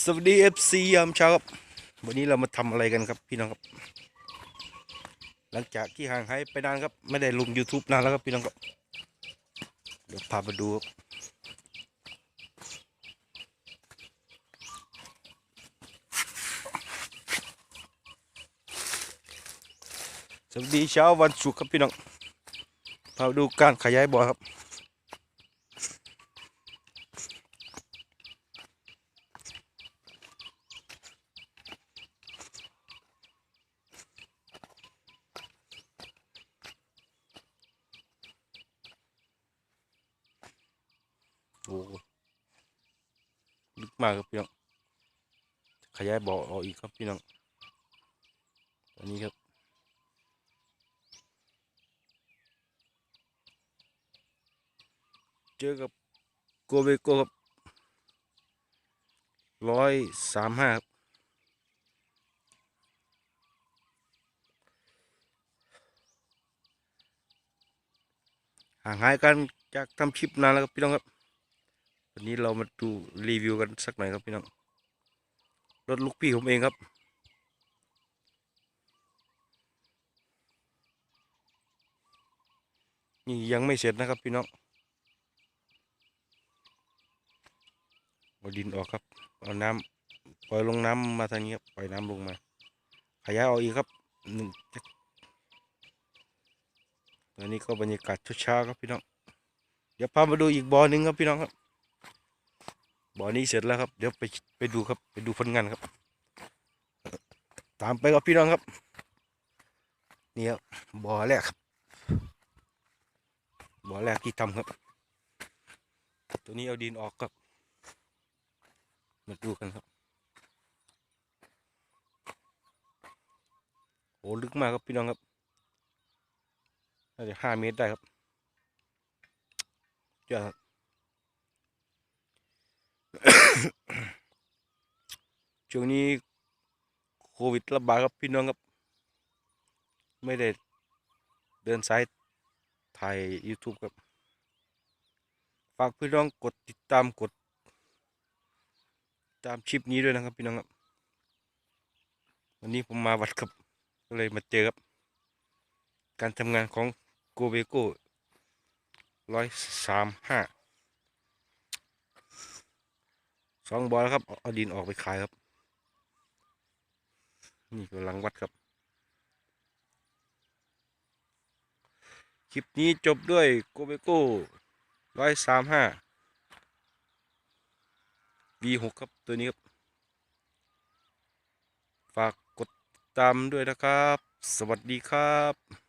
สวัสดีเอฟซียามเช้าครับ วันนี้เรามาทำอะไรกันครับพี่น้องครับ หลังจากที่ห่างหายไปนานครับ ไม่ได้ลง YouTube นานแล้วครับพี่น้องครับ เดี๋ยวพาไปดูครับสวัสดีเช้าวันศุกร์ครับพี่น้องพาดูการขยายบ่อครับ โอ้ลึกมากครับพี่น้องขยายบ่อออกอีกครับพี่น้องอันนี้ครับเจอกับโกเบโกครับร้อยสามห้าครับห่างหายกันจากทำคลิปนานแล้วครับพี่น้องครับ วันนี้เรามาดูรีวิวกันสักหน่อยครับพี่น้อง รถลูกพี่ผมเองครับ นี่ยังไม่เสร็จนะครับพี่น้องเอาดินออกครับ เอาน้ำปล่อยลงน้ำมาทางนี้ครับปล่อยน้ำลงมา ขยายออกอีกครับหนึ่งตอนนี้ก็บรรยากาศเช้าๆครับพี่น้อง เดี๋ยวพามาดูอีกบ่อหนึ่งครับพี่น้องครับ บ่อนี้เสร็จแล้วครับ เดี๋ยวไปไปดูครับ ไปดูผลงานครับ ตามไปครับพี่น้องครับ นี่ครับบ่อแรกครับ บ่อแรกที่ทำครับ ตัวนี้เอาดินออกครับ มาดูกันครับโหลึกมากครับพี่น้องครับน่าจะห้าเมตรได้ครับเจ้าครับ ช่วงนี้โควิดระบาดครับพี่น้องครับ ไม่ได้เดินสายถ่าย YouTube ครับ ฝากพี่น้องกดติดตามกด ตามคลิปนี้ด้วยนะครับพี่น้องครับ วันนี้ผมมาวัดครับ ก็เลยมาเจอครับ การทำงานของโกเบโก้ร้อยสามห้า สองบอลครับ เอาดินออกไปขายครับ นี่กำลังวัดครับ คลิปนี้จบด้วยโกเบโก้ร้อยสามห้า V6 ครับ ตัวนี้ครับ ฝากกดติดตามด้วยนะครับ สวัสดีครับ